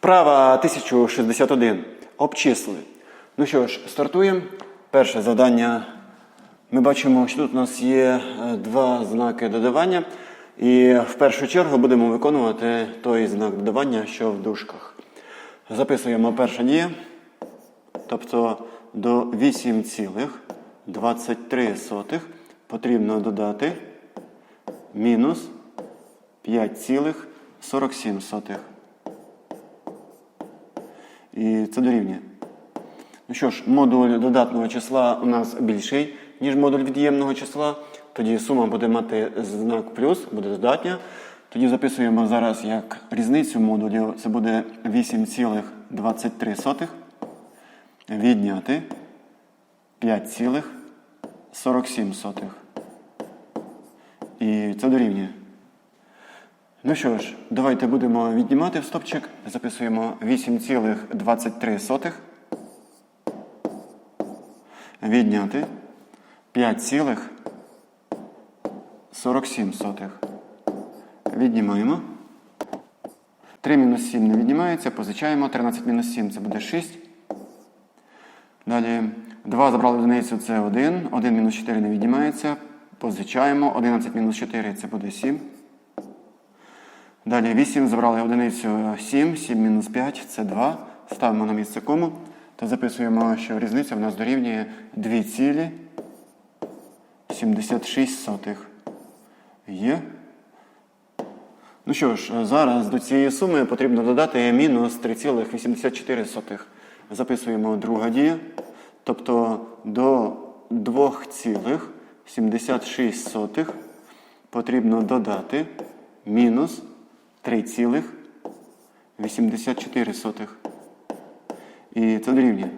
Вправа 1061. Обчислили. Ну що ж, стартуємо. Перше завдання. Ми бачимо, що тут у нас є е, два знаки додавання. І в першу чергу будемо виконувати той знак додавання, що в дужках. Записуємо перша дія. Тобто до 8,23 потрібно додати мінус 5,47. І це дорівнює. Ну що ж, модуль додатного числа у нас більший, ніж модуль від'ємного числа. Тоді сума буде мати знак плюс, буде додатня. Тоді записуємо зараз як різницю модулів. Це буде 8,23 відняти 5,47. І це дорівнює. Ну що ж, давайте будемо віднімати в стопчик. Записуємо 8,23. Відняти 5,47. Віднімаємо. 3 мінус 7 не віднімається, позичаємо. 13 мінус 7 це буде 6. Далі 2 забрали одиницю, це 1. 1 мінус 4 не віднімається. Позичаємо. 11 мінус 4 це буде 7. Далі 8 забрали одиницю 7, 7 мінус 5 це 2. Ставимо на місце кому. Та записуємо, що різниця в нас дорівнює 2,76. Є. Ну що ж, зараз до цієї суми потрібно додати мінус 3,84. Записуємо друга дія. Тобто до 2,76 потрібно додати мінус 3,84. І це дорівнює.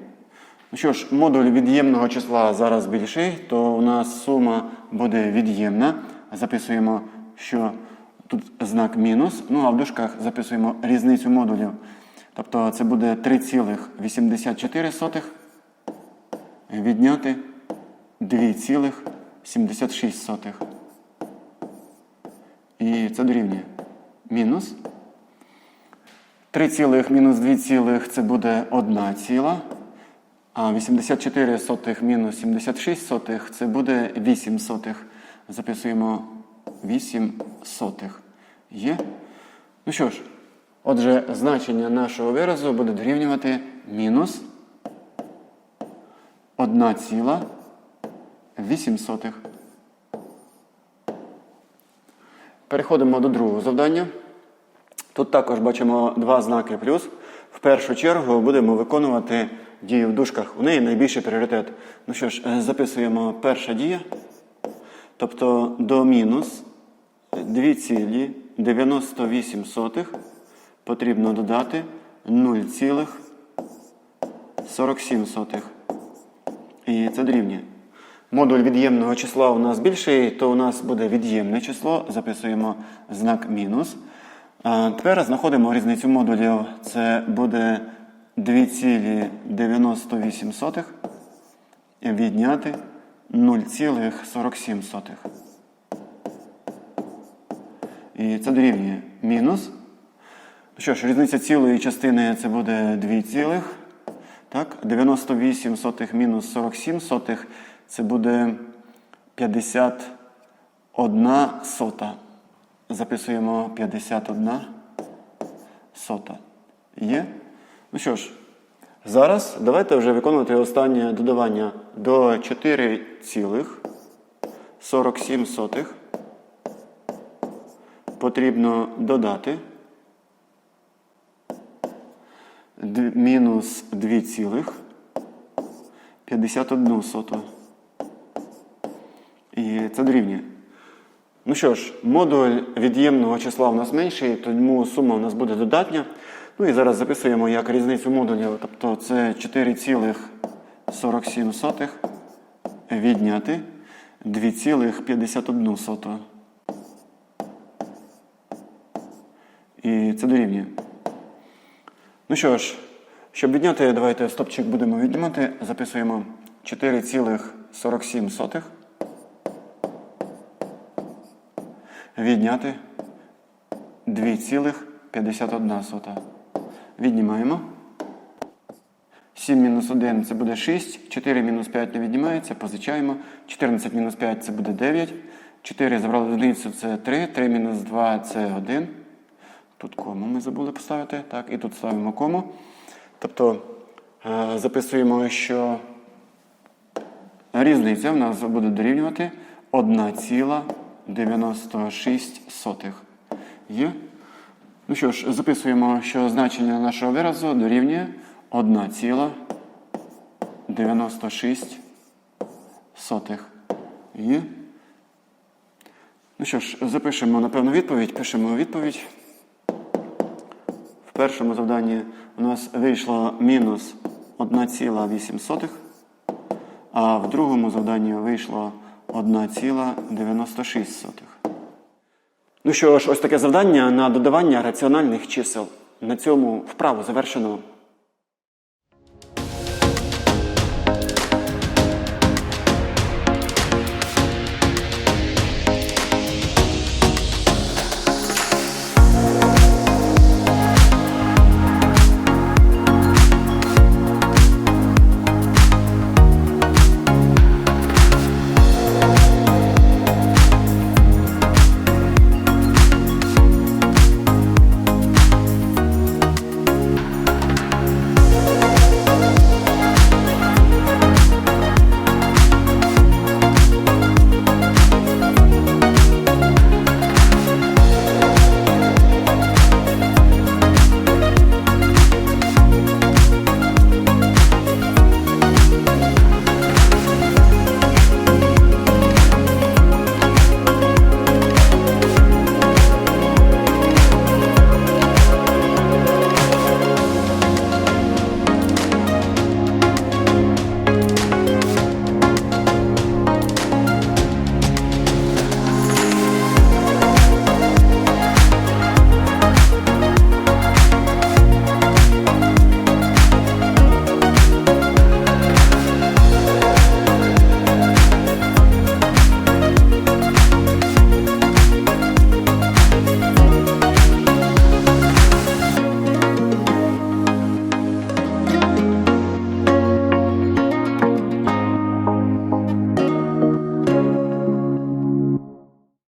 Ну що ж, модуль від'ємного числа зараз більший, то у нас сума буде від'ємна. Записуємо, що тут знак мінус. Ну а в дужках записуємо різницю модулів. Тобто це буде 3,84 відняти 2,76. І це дорівнює. Мінус. 3 цілих мінус 2 цілих це буде 1 ціла. А 84 сотих мінус 76 сотих це буде 8 сотих. Записуємо 8 сотих. Є? Ну що ж, отже, значення нашого виразу буде дорівнювати мінус 1 ціла 8 сотих. Переходимо до другого завдання. Тут також бачимо два знаки плюс. В першу чергу будемо виконувати дію в дужках. У неї найбільший пріоритет. Ну що ж, е, записуємо перша дія. Тобто до мінус 2,98 потрібно додати 0,47. І це дорівнює. Модуль від'ємного числа у нас більший, то у нас буде від'ємне число. Записуємо знак мінус. Тепер знаходимо різницю модулів. Це буде 2,98 відняти 0,47. І це дорівнює мінус. Ну Що ж, різниця цілої частини це буде 2 цілих. Так, 98 сотих мінус 47 сотих це буде 51 сота. Записуємо 51 сота. Є? Ну що ж, зараз давайте вже виконувати останнє додавання до 4,47 сотих. Потрібно додати мінус 2 цілих 51 соту. І це дорівнює. Ну що ж, модуль від'ємного числа у нас менший, тому сума у нас буде додатня. Ну і зараз записуємо як різницю модулів. Тобто це 4,47 відняти 2,51. І це дорівнює. Ну що ж, щоб відняти, давайте стопчик будемо віднімати. Записуємо 4,47 відняти 2,51. Віднімаємо. 7 мінус 1 це буде 6. 4 мінус 5 не віднімається, позичаємо. 14 мінус 5 це буде 9. 4 забрали одиницю це 3. 3 мінус 2 це 1. Тут кому ми забули поставити. Так, і тут ставимо кому. Тобто е, записуємо, що різниця в нас буде дорівнювати 1,96. Є? Ну що ж, записуємо, що значення нашого виразу дорівнює 1,96. Є? Ну що ж, запишемо, напевно, відповідь. Пишемо відповідь. В першому завданні у нас вийшло мінус 1,8, а в другому завданні вийшло 1,96. Ну що ж, ось таке завдання на додавання раціональних чисел. На цьому вправу завершено.